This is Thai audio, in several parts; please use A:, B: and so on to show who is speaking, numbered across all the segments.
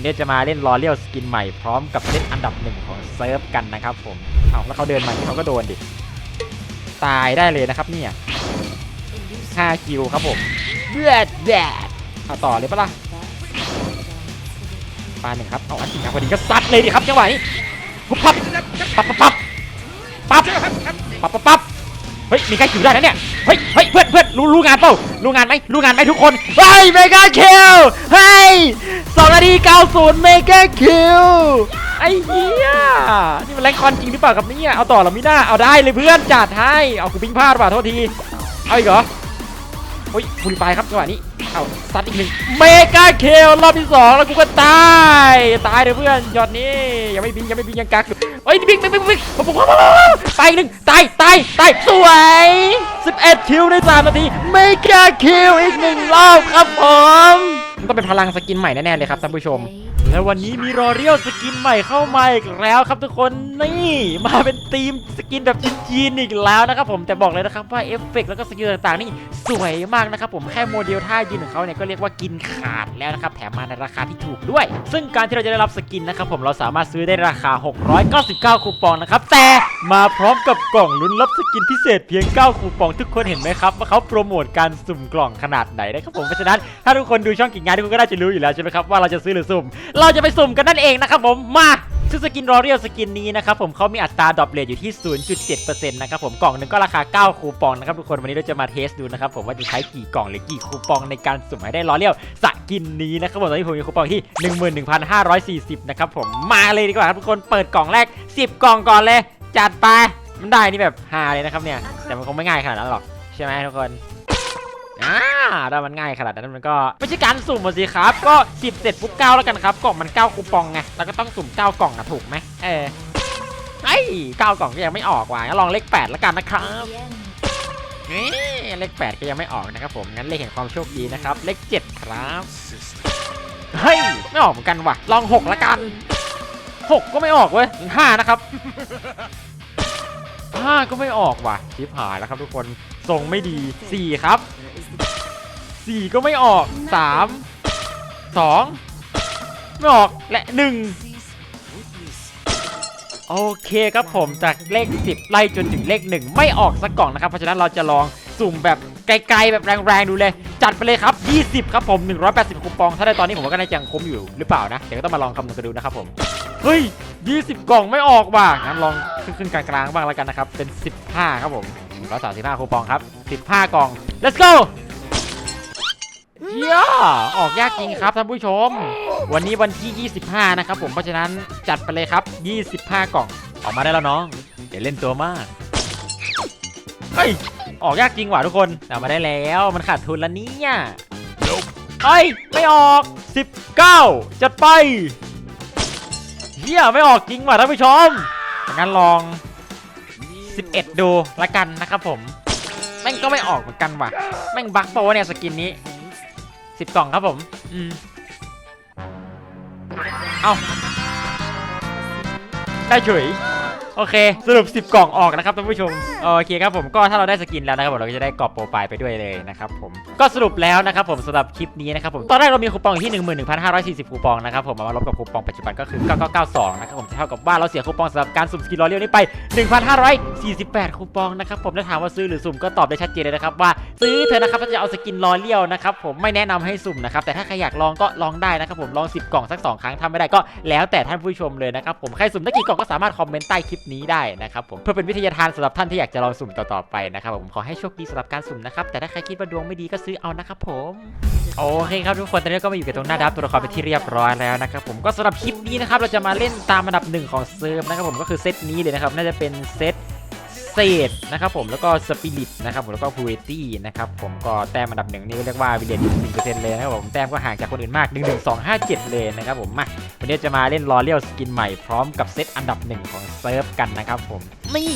A: วันนี้จะมาเล่นรอเลียวสกินใหม่พร้อมกับเซตอันดับหนึ่งของเซิร์ฟกันนะครับผมเอาแล้วเขาเดินมานี่เขาก็โดนดิ ตายได้เลยนะครับเนี่ย5คิวครับผมเลือดแดดเอาต่อเลยปะล่ะปาหนึ่งครับ เอาอันจริงครับพอดีก็ซัดเลยดิครับจังหวะนี้ปุ๊บปั๊บปั๊บปั๊บปั๊บปั๊บปั๊บปั๊บเฮ้ย มีใครคิวได้นะเนี่ย เฮ้ย เฮ้ย เพื่อนเพื่อน รู้รู้งานเปล่ารู้งานไหมรู้งานไหมทุกคนเฮ้ยเมกาคิวเฮ้ยสองนาทีเก้าศูนย์เมกาคิวไอ้เหี้ยนี่มันแรงคอนจริงหรือเปล่าครับเนี่ยเอาต่อเหราไม่น่าเอาได้เลยเพื่อนจัดให้เอากูปิ้งพลาดว่ะโทษทีเอาอีกเหรอเฮ้ยฟูลิฟายครับจังหวะนี้ เอาซัดอีกหนึ่งเมกาเคิวรอบที่สองแล้วกูก็ตายตายเลยเพื่อนยอดนี้ยังไม่บินยังไม่บินยังกักอยู่เอ้ยบินบินบินบินบุกบปุ๊บปุ๊บปุ๊บไปหนึ่งตายตายตายสวย 11 คิวใน3นาทีเมกาค่คิวอีกหนึ่งรอบครับผมมันต้องเป็นพลังสกินใหม่แน่ๆเลยครับท่านผู้ชมและวันนี้มีรอเรียลสกินใหม่เข้ามาอีกแล้วครับทุกคนนี่มาเป็นธีมสกินแบบจีนอีกแล้วนะครับผมแต่บอกเลยนะครับว่าเอฟเฟกต์แล้วก็สกิลต่างๆนี่สวยมากนะครับผมแค่โมเดลท่ายืนของเขาเนี่ยก็เรียกว่ากินขาดแล้วนะครับแถมมาในราคาที่ถูกด้วย ซึ่งการที่เราจะได้รับสกินนะครับผมเราสามารถซื้อได้ราคา 699 คูปองนะครับแต่มาพร้อมกับกล่องลุ้นรับสกินพิเศษเพียง 9 คูปองทุกคนเห็นไหมครับว่าเขาโปรโมทการสุ่มกล่องขนาดไหนนะครับผมเพราะฉะนั้นถ้าทุกคนดูช่องกิ่งงานทุกคนก็น่าจะรู้อยู่แล้วใช่ไหมครับว่าเราจะซื้อหรือสุ่มเราจะไปสุ่มกันนั่นเองนะครับผมมาซึ่งสกินรอเรียลสกินนี้นะครับผมเขามีอัตราดรอปเลทอยู่ที่ 0.7%นะครับผมกล่องหนึ่งก็ราคา 9 คูปองนะครับทุกคนวันนี้เราจะมาเทสดูนะครับผมว่าจะใช้กี่กล่องหรือกี่คูปองในการสุ่มให้ได้รอเรียลสกินนี้นะครับผมตอนนี้ผมมีคูปองที่ 11,540 นะครับผมมาเลยดีกว่าครับทุกคนเปิดกล่องแรก 10 กล่องก่อนเลย จัดไปมันได้นี่แบบฮาเลยนะครับเนี่ยแต่มันคงไม่ง่ายขนาดนั้นหรอกใช่ไหมทุกคน อ่าถ้ามันง่ายขนาดนั้นมันก็ไม่ใช่การสุ่มสิครับ ก็10เสร็จปุ๊บ9แล้วกันครับ กล่องมัน9คูปองไงแล้วก็ต้องสุ่ม9กล่องอะถูกไหมเออไอ้9กล่องก็ยังไม่ออกว่ะงั้นลองเลข8แล้วกันนะครับนี่เลข8ก็ยังไม่ออกนะครับผมงั้นเลขแห่งความโชคดีนะครับ เลข7ครับเฮ้ยไม่ออกเหมือนกันว่ะ ลอง6แล้วกัน6ก็ไม่ออกเว้ย5นะครับ5ก็ไม่ออกว่ะชิบหายแล้วครับทุกคนทรงไม่ดี4ครับ สี่ก็ไม่ออกสามสองไม่ออกและหนึ่งโอเคครับผมจากเลข 10 ไล่จนถึงเลข 1 ไม่ออกสักกล่องนะครับ เพราะฉะนั้นเราจะลองสุ่มแบบไกลๆแบบแรงๆดูเลย จัดไปเลยครับ 20 ครับผม 180 คูปอง ถ้าได้ตอนนี้ผมว่าก็น่าจะยังคุ้มอยู่หรือเปล่านะ เดี๋ยวก็ต้องมาลองคำนวณกันดูนะครับผม เฮ้ย 20 กล่องไม่ออกว่ะงั้นลองขึ้นๆกลางๆบ้างแล้วกันนะครับ เป็น 15 ครับผม135คูปองครับ 15 กล่อง let's go เยี่ยออกยากจริงครับท่านผู้ชม วันนี้วันที่ 25 นะครับผมเพราะฉะนั้นจัดไปเลยครับ 25 กล่อง ออกมาได้แล้วน้องเดี๋ยวเล่นตัวมากเฮ้ยออกยากจริงว่ะทุกคนเอามาได้แล้วมันขาดทุนแล้วเนี่ยเฮ้ยไม่ออก 19 จัดไปเฮียไม่ออกจริงว่ะท่านผู้ชมงั้นลอง 11 ดูละกันนะครับผมแม่งก็ไม่ออกเหมือนกันว่ะแม่งบั๊กโปเนี่ยสกินนี้ สิบกล่องครับผม อืม เอาได้เฉยโอเค สรุป 10 กล่องออกนะครับท่านผู้ชม โอเคครับผมก็ถ้าเราได้สกินแล้วนะครับผมเราก็จะได้กรอบโปรไฟล์ไปด้วยเลยนะครับผมก็สรุปแล้วนะครับผมสำหรับคลิปนี้นะครับผมตอนแรกเรามีคูปองอยู่ที่ 11,540คูปองนะครับผมเอามาลบกับคูปองปัจจุบันก็คือ 9992 นะครับผมเท่ากับว่าเราเสียคูปองสำหรับการสุ่มสกินรอเรียวนี้ไป 1,548 คูปองนะครับผมถ้าถามว่าซื้อหรือสุ่มก็ตอบได้ชัดเจนเลยนะครับว่าซื้อเถอะนะครับถ้าจะเอาสกินรอเรียวนะครับผมไม่แนะนำให้สุ่มนะครับแต่ถ้าใครอยากลองก็ลองได้นะครับผมลอง 10 กล่องสัก2ครั้งทำไม่ได้ก็แล้วแต่ท่านผู้ชมเลยนะครับผมใครสุ่มได้กี่กล่องก็สามารถคอมเมนต์ใต้คลิปนี้ได้นะครับผมเพื่อเป็นวิทยาทานสำหรับท่านที่อยากจะลองสุ่มต่อๆไปนะครับผมขอให้โชคดีสำหรับการสุ่มนะครับแต่ถ้าใครคิดว่าดวงไม่ดีก็ซื้อเอานะครับผมโอเคครับทุกคนตอนนี้ก็มาอยู่กับตรงหน้าดับตัวละครไปที่เรียบร้อยแล้วนะครับผมก็สำหรับคลิปนี้นะครับเราจะมาเล่นตามอันดับหนึ่งของเซิร์ฟนะครับผมก็คือเซตนี้เลยนะครับน่าจะเป็นเซต เศษนะครับผมแล้วก็สปิริตนะครับผมแล้วก็พูริตี้นะครับผมก็แต้มอันดับหนึ่งนี่ก็เรียกว่าวิเลนหนึ่งเปอร์เซ็นต์เลยนะครับผมแต้มก็ห่างจากคนอื่นมาก1 1 2 5 7เจ็ดเลยนะครับผมมาวันนี้จะมาเล่นรอเลียวสกินใหม่พร้อมกับเซตอันดับหนึ่งของเซิร์ฟกันนะครับผมนี่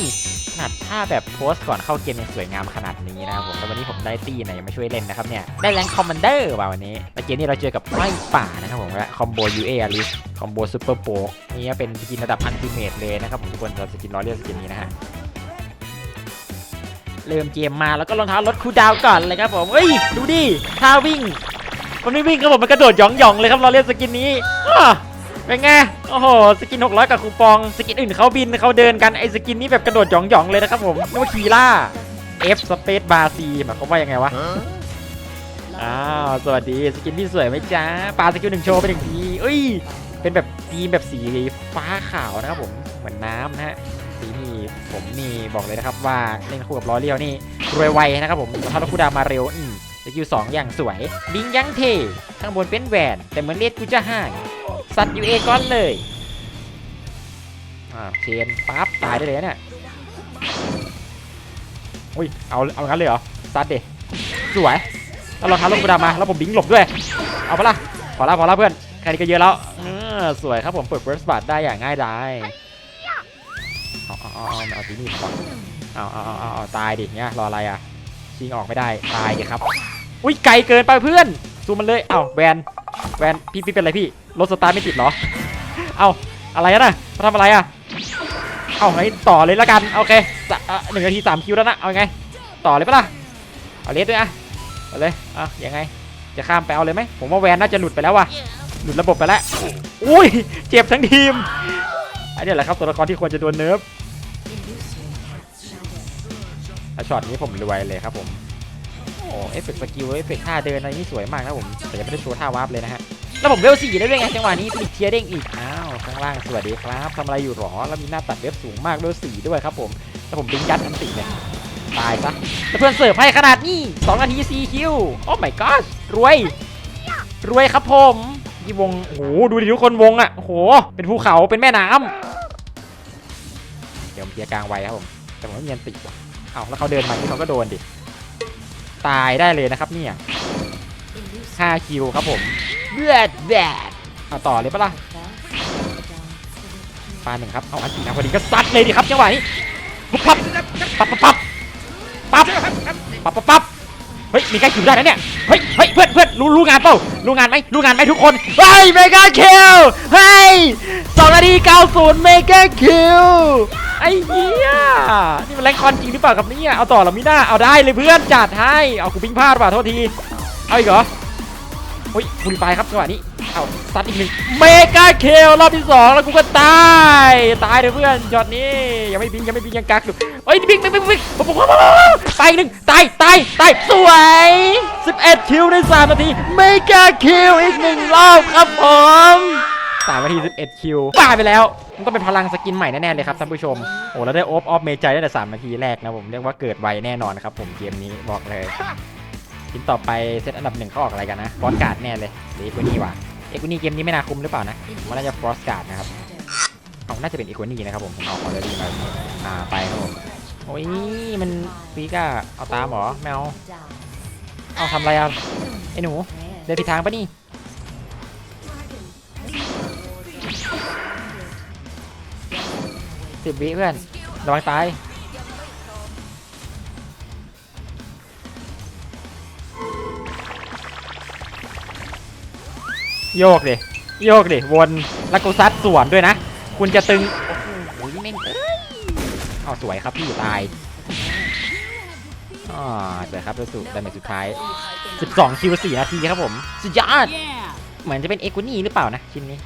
A: ขนาดถ้าแบบโพสก่อนเข้าเกมยังสวยงามขนาดนี้นะครับผมแล้ววันนี้ผมได้ตี้ไหนมาช่วยเล่นนะครับเนี่ยได้แรงคอมมานเดอร์ว่ะวันนี้แล้วเกมนี้เราเจอกับไล่ป่านะครับผมและคอมโบยูเออาริสคอมโบซูเปอร์โปกนี่เป็นสกินระดับอันติเมตเลยนะครับผมทุกคนสำหรับสกินรอเลียวสกินนี้นะฮะ เริ่มเกมมาแล้วก็รองเท้าลดคูลดาวน์ก่อนเลยครับผมเอ้ยดูดิท่าวิ่ง มันไม่วิ่งครับผมมันกระโดดหยองๆเลยครับเราเล่นสกินนี้อ้อเป็นไง โอ้โห สกิน 600 กับคูปอง สกินอื่นเขาบินเขาเดินกัน ไอสกินนี้แบบกระโดดหยองๆเลยนะครับผมนึกว่าคีล่า F Space Bar C หมายความว่ายังไงวะ อ้าว สวัสดี สกินที่สวยไหมจ๊ะปาสกิลหนึ่งโชว์ไปหนึ่งทีเอ้ย เป็นแบบธีมแบบสีฟ้าขาวนะครับผม เหมือนน้ำนะฮะสีนี่ ผมนี่บอกเลยนะครับว่าเล่นคู่กับล้อเลียวนี่รวยไวนะครับผมถ้าเราคูดาวมาเร็วอืมสกิลสองอย่างสวยลิงยังเทข้างบนเป็นแหวน แต่เหมือนเลดกูจะห่างสัตว์ยูเอก้อนเลยอ่าเชนปั๊บตายได้เลยนะเนี่ยอุ้ยเอาเอางั้นเลยเหรอซัดเดสวยแล้วเราท้าลงกูดามาแล้วผมบิงหลบด้วย เอาปะล่ะพอละพอละเพื่อนแค่นี้ก็เยอะแล้วสวยครับผมเปิดเฟิร์สบัตได้อย่างง่ายดาย เอาเอาเอาเอาที่นี่ก่อนเอาเอาเอาเอาเอาตายดิเงี้ยรออะไรอะชิงออกไม่ได้ตายดิครับ อุ้ยไกลเกินไปเพื่อนซูมมันเลยเอ้าแวนแวนพี่พี่เป็นอะไรพี่รถสตาร์ทไม่ติดเหรอเอ้าอะไรนะมาทำอะไรอะเอาไงต่อเลยละกันโอเคสะอะหนึ่งนาทีสามคิวแล้วนะเอาไง ต่อเลยปะล่ะเอาเลสด้วยอะเอาเลยอะยังไงจะข้ามไปเอาเลยไหมผมว่าแวนน่าจะหลุดไปแล้วว่ะหลุดระบบไปแล้วอุ้ยเจ็บทั้งทีม อันนี้แหละครับตัวละครที่ควรจะโดนเนิร์ฟช็อตนี้ผมรวยเลยครับผมโอ้เอฟเฟกต์สกิลเอฟเฟกต์ท่าเดินอะไรนี่สวยมากนะผมแต่ยังไม่ได้โชว์ท่าวาร์ปเลยนะฮะแล้วผมเวลสี่ได้ด้วยไงจังหวะนี้ฟินิกเทียร์เด้งอีกอ้าวข้างล่างสวัสดีครับทำอะไรอยู่หรอแล้วมีหน้าตัดเวฟสูงมากเวลสี่ด้วยครับผมแล้วผมบิงยัดอันติเลยตายซะแล้วเพื่อนเสิร์ฟให้ขนาดนี้2นาที4คิวโอ้ my god รวย รวยครับผม ยี่วงโอ้โหดูดิทุกคนวงอะโอ้โหเป็นภูเขาเป็นแม่น้ำเดี๋ยวผมเคลียร์กลางไว้ครับผมแต่ผมไม่มีอันติว่ะเอาแล้วเขาเดินมาที่เขาก็โดนดิตายได้เลยนะครับเนี่ย5คิวครับผมเลือดแดดเอาต่อเลยปะล่ะปาหนึ่งครับเอาอันตินะพอดีก็ซัดเลยดิครับจังหวะนี้ปั๊บปั๊บปั๊บปั๊บปั๊บปั๊บปั๊บปั๊บ เฮ้ยมีการคิวได้นะเนี่ยเฮ้ยเฮ้ยเพื่อนเพื่อนรู้รู้งานเปล่ารู้งานไหมรู้งานไหมทุกคนเฮ้ยเมกาคิวเฮ้ยสองนาทีเก้าศูนย์เมกาคิวไอ้เหี้ยนี่มันแรงคอนจริงหรือเปล่าครับเนี่ยเอาต่อหรามิน่าเอาได้เลยเพื่อนจัดให้เอากูปิ้งพลาดป่ะโทษทีเอาอีกเหรอเฮ้ยคูลิฟครับจังหวะนี้เอาซัดอีกหนึ่งเมกาเคลรอบที่สองแล้วกูก็ตายตายเลยเพื่อนจอดนี้ ยังไม่บิงยังไม่บิงยังกักอยู่เฮ้ยบิงบิงบิงบิงปุ๊บปุ๊บปุ๊บปุ๊บปุ๊บตายหนึ่งตายตายตายสวย 11 คิวใน 3 นาทีเมกาคิวอีกหนึ่งรอบครับผม3นาที 11 คิวบ้าไปแล้ว มันต้องเป็นพลังสกินใหม่แน่ ๆ เลยครับท่านผู้ชม โอ้แล้วได้โอฟออฟเมจายตั้แต่ 3 นาทีแรกนะผม เรียกว่าเกิดไวแน่นอนครับผมเกมนี้บอกเลยทีมต่อไปเซตอันดับหนึ่งเขาออกอะไรกันนะฟอสการ์ดแน่เลยหรือเอกูนี่วะเอกูนี่เกมนี้ไม่น่าคุมหรือเปล่านะผมว่าน่าจะฟอสการ์ดนะครับ เอาน่าจะเป็นเอกูนี่นะครับผมผมเอาคอร์เรดี้มาอ่าไปครับผมโอ้ยมันปีก้าเอาตามเหรอแมวเอาทำอะไรอะไอ้หนูเดินผิดทางปะนี่สิบวิเพื่อนระวังตายโยกดิโยกดิวนแล้วกูซัดสวนด้วยนะ คุณจะตึง โอ้โหแม่งเอ้ยเอาสวยครับพี่ตายอ่าสวยครับแล้วสุดดาเมจสุดท้าย 12 คิว4นาทีครับผม สุดยอด เหมือนจะเป็นเอกุนี่หรือเปล่านะชิ้นนี้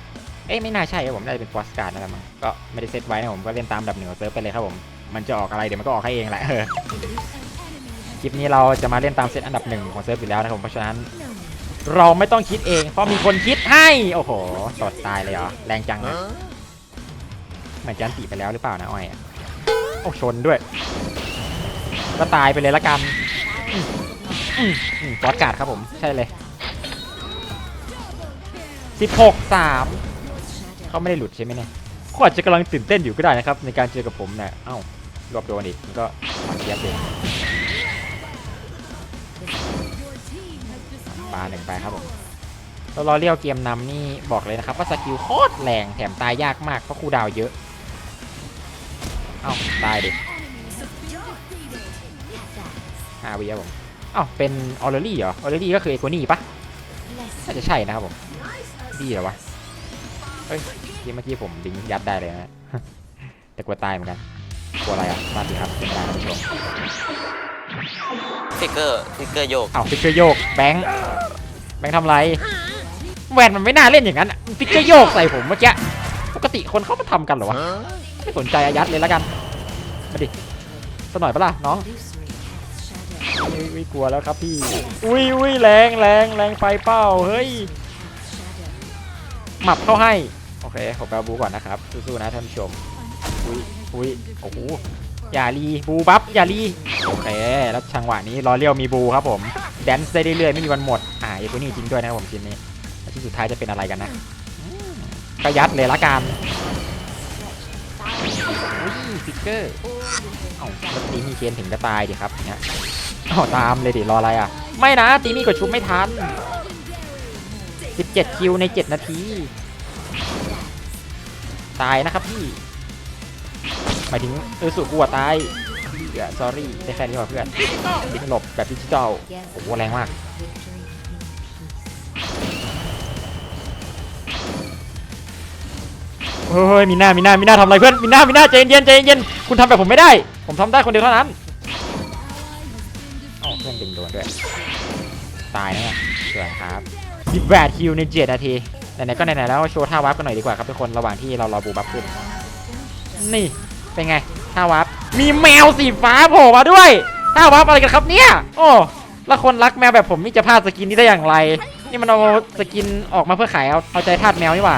A: เอ้ยไม่น่าใช่ครับผม น่าจะเป็นฟอสการ์ดนะครับมั้ง ก็ไม่ได้เซตไว้นะผม ก็เล่นตามดับหนึ่งของเซิร์ฟไปเลยครับผม มันจะออกอะไรเดี๋ยวมันก็ออกให้เองแหละเออคลิปนี้เราจะมาเล่นตามเซตอันดับหนึ่งของเซิร์ฟอยู่แล้วนะครับผม เพราะฉะนั้น เราไม่ต้องคิดเอง เพราะมีคนคิดให้ โอ้โหตดตายเลยเหรอ แรงจังนะเห มือนจะอันติไปแล้วหรือเปล่านะอ้อยโอ้ชนด้วย ก็ตายไปเลยละกันอืมอืมอืมฟอสการ์ดครับผม ใช่เลย 16 3 เขาไม่ได้หลุดใช่ไหมเนี่ยเขาอาจจะกำลังตื่นเต้นอยู่ก็ได้นะครับ ในการเจอกับผมเนี่ยเอ้ารวบโดนอีกมันก็มาเทียบเองปลาหนึ่งไปครับผมแล้วรอเลี้ยวเกมนำนี่บอกเลยนะครับ ว่าสกิลโคตรแรงแถมตายยากมากเพราะคูดาวเยอะ เอ้าตายดิอาวีครับผมเอ้าเป็นออเรลี่เหรอออเรลี่ก็คือเอโกนี่ปะน่าจะใช่นะครับผมดีเหรอวะเฮ้ยที่เมื่อกี้ผมดิงยัดได้เลยนะแต่กลัวตายเหมือนกันกลัวอะไรอะมาดีครับเป็นการท่านผู้ชม
B: ฟิกเกอร์ฟิกเกอร์โยก
A: เอาฟิกเกอร์โยกแบงค์แบงค์ทำไรแวนมันไม่น่าเล่นอย่างนั้นอะมันฟิกเกอร์โยกใส่ผมเมื่อกี้ปกติคนเขามาทำกันเหรอวะ ไม่สนใจอายัดเลยแล้วกันมาดิสักหน่อยปะล่ะน้องอุ้ยอุ้ยกลัวแล้วครับพี่ อุ้ยอุ้ยแรงแรงแรงไฟเป้าเฮ้ยหมับเข้าให้ โอเคผมแปลบูก่อนนะครับสู้ๆนะท่านผู้ชม อุ้ยอุ้ยโอ้โหอย่ารีบูบัฟอย่ารีโอเค แล้วจังหวะนี้รอเลี้ยวมีบูครับผมแดนซ์ได้เรื่อยๆไม่มีวันหมด อ่าไอ้ตัวนี้จริงด้วยนะผมชิ้นนี้แล้วที่สุดท้ายจะเป็นอะไรกันนะอืมก็ยัดเลยละกัน ฟิกเกอร์เอ้าตีมีเกณฑ์ถึงจะตายดิครับเนี่ยเอ้าตามเลยดิรออะไรอะ ไม่นะตีมีกดชุบไม่ทัน 17 คิวใน 7 นาที ตายนะครับพี่หมายถึงเออสุกัวตายเดี๋ยว sorry ได้แค่นี้ว่ะเพื่อนดิ้งหลบแบบดิจิตอลโอ้โหแรงมาก เฮ้ยมีหน้ามีหน้ามีหน้าทำอะไรเพื่อนมีหน้ามีหน้าใจเย็นใจเย็นคุณทำแบบผมไม่ได้ ผมทำได้คนเดียวเท่านั้นอ๋อเพื่อนดึงโดนด้วยตายนะเนี่ยสวยครับ18คิวใน7นาทีไหนๆก็ไหนๆแล้วโชว์ท่าวับกันหน่อยดีกว่าครับทุกคนระหว่างที่เรารอบูบัฟขึ้นนี่เป็นไงท่าวับมีแมวสีฟ้าโผล่มาด้วยท่าวับอะไรกันครับเนี่ยโอ้แล้วคนรักแมวแบบผมนี่จะพลาดสกินนี้ได้อย่างไร นี่มันเอาสกินออกมาเพื่อขายเอาเอาใจทาสแมวนี่หว่า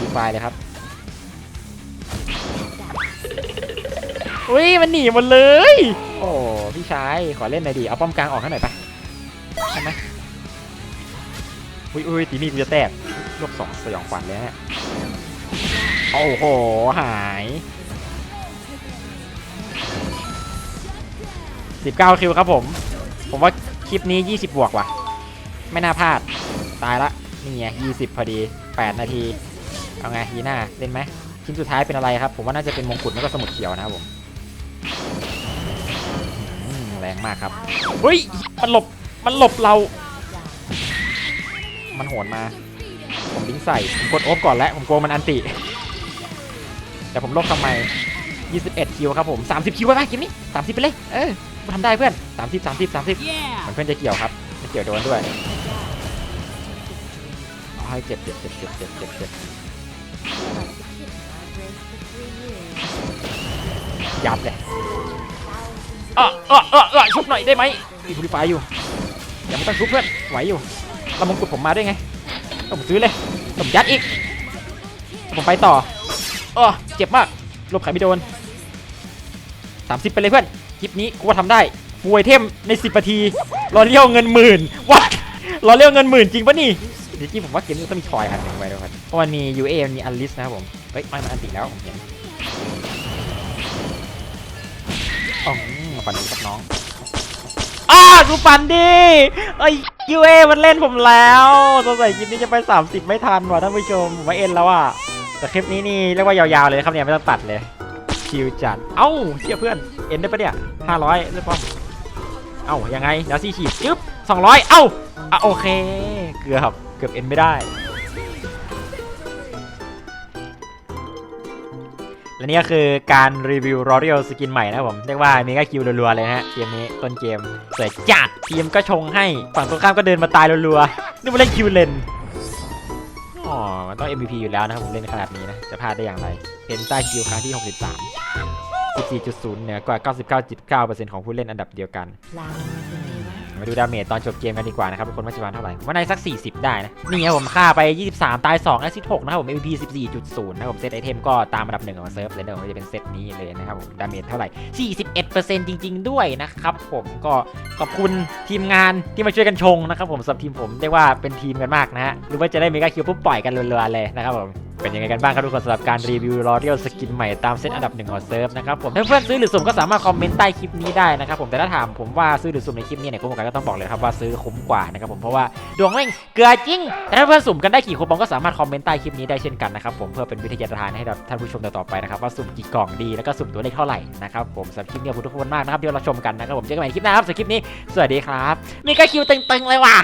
A: ดีไฟเลยครับอุ้ยมันหนีหมดเลย โอ้พี่ชายขอเล่นหน่อยดิเอาป้อมกลางออกให้หน่อยปะใช่ไหมอุ้ยอุ้ยตีนี่กูจะแตกโลกสองสยองขวัญเลยฮะโอ้โหหาย19คิวครับผม ผมว่าคลิปนี้20บวกว่ะ ไม่น่าพลาด ตายละ นี่ไง20พอดี8นาที เอาไงยีน่าเล่นไหมชิ้นสุดท้ายเป็นอะไรครับ ผมว่าน่าจะเป็นมงกุฎแล้วก็สมุดเขียวนะครับผมอืมแรงมากครับเฮ้ยมันหลบมันหลบเรา มันโหนมา ผมดิ้งใส่ผมกดโอฟก่อนแล้ว ผมกลัวมันอันติ แต่ผมลบทำไม 21 คิวครับผม 30 คิวไปไหมเกมนี้ 30 ไปเลย เออกูทำได้เพื่อน 30 30 30เหมือนเพื่อนจะเกี่ยวครับไม่เกี่ยวโดนด้วยอ้ายเจ็บเจ็บเจ็บเจ็บเจ็บเจ็บเจ็บ ยับเลยเออเออเออเออชุบหน่อยได้ไหมมีฟูริฟายอยู่อย่าไม่ต้องชุบเพื่อนไหวอยู่แล้วมงกุฎผมมาด้วยไงต้องผมซื้อเลยผมยัดอีก ผมไปต่อเออเจ็บมากหลบไขไม่โดน30ไปเลยเพื่อนคลิปนี้กูว่าทำได้ฟูไอเทมใน10นาทีรอเลี้ยวเงินหมื่นวัดรอเลี้ยวเงินหมื่นจริงปะนี่จริงๆผมว่าเกมนี้ต้องมีทอยอันหนึ่งไว้ด้วยครับเพราะมันมี UA มันมีอันลิสนะครับผม เฮ้ยไม่มันอันติแล้วผมเห็นอ๋อปั่นดีกับน้องอ้ากูปั่นดีไอ้ย UA มันเล่นผมแล้วสงสัยคลิปนี้จะไป 30 ไม่ทันว่ะท่านผู้ชมผมว่าเอ็นแล้วอะแต่คลิปนี้นี่เรียกว่ายาวๆเลยครับเนี่ยไม่ต้องตัดเลยชิวจัด เอ้าเชี่ยเพื่อน เอ็นได้ปะเนี่ยห้าร้อยเรียบร้อยเอ้ายังไงเดี๋ยวซี่ฉีดจึ๊บสองร้อยเอ้าอะโอเค เกือบเกือบเอ็นไม่ได้ และนี่ก็คือการรีวิวรอเรียลสกินใหม่นะผม เรียกว่ามีก็คิวรัวๆเลยนะฮะเกมนี้ต้นเกมสวยจัดทีมก็ชงให้ฝั่งตรงข้ามก็เดินมาตายรัวๆนี่มาเล่นคิวเลนอ๋อมันต้อง MVP อยู่แล้วนะครับผมเล่นขนาดนี้นะ จะพลาดได้อย่างไรเพนต้าคิวครั้งที่ 63 14.0เหนือกว่า 99.9%ของผู้เล่นอันดับเดียวกัน มาดูดาเมจตอนจบเกมกันดีกว่านะครับทุกคนว่าจะวันเท่าไหร่ว่าในสัก 40 ได้นะ นี่ครับผมฆ่าไป 23 ตาย2แอสซิส6นะครับผม MVP 14.0 นะครับผมเซตไอเทมก็ตามอันดับหนึ่งของเซิร์ฟเลยนะผมจะเป็นเซตนี้เลยนะครับผมดาเมจเท่าไหร่ 41%จริง ๆ ด้วยนะครับผมก็ขอบคุณทีมงานที่มาช่วยกันชงนะครับผมสำหรับทีมผมเรียกว่าเป็นทีมกันมากนะฮะหรือว่าจะได้เมกาคิวปุ๊บปล่อยกันรัวๆเลยนะครับผมเป็นยังไงกันบ้างครับทุกคนสำหรับการรีวิวรอเรียลสกินใหม่ตามเซตอันดับหนึ่งของเซิร์ฟนะครับผมถ้าเพื่อนซื้อหรือสุ่มก็สามารถคอมเมนต์ใต้คลิปนี้ได้นะครับผมแต่ถ้าถามผมว่าซื้อหรือสุ่มในคลิปนี้เนี่ยคุ้มกากันก็ต้องบอกเลยครับว่าซื้อคุ้มกว่านะครับผมเพราะว่าดวงแม่งเกลือจริงแต่ถ้าเพื่อนสุ่มกันได้กี่คูปองก็สามารถคอมเมนต์ใต้คลิปนี้ได้เช่นกันนะครับผมเพื่อเป็นวิทยาทานให้กับท่านผู้ชมต่อไปนะครับว่าสุ่มกี่กล่องดีแล้วก็สุ่มตัวเลขเท่าไหร่นะครับผมสำหรับคลิปนี้ขอบคุณทุกคนมากนะครับที่เราชมกันนะครับผมเจอกันใหม่คลิปหน้าครับสำหรับคลิปนี้สวัสดีครับมีก็คิวตึงๆเลยว่ะ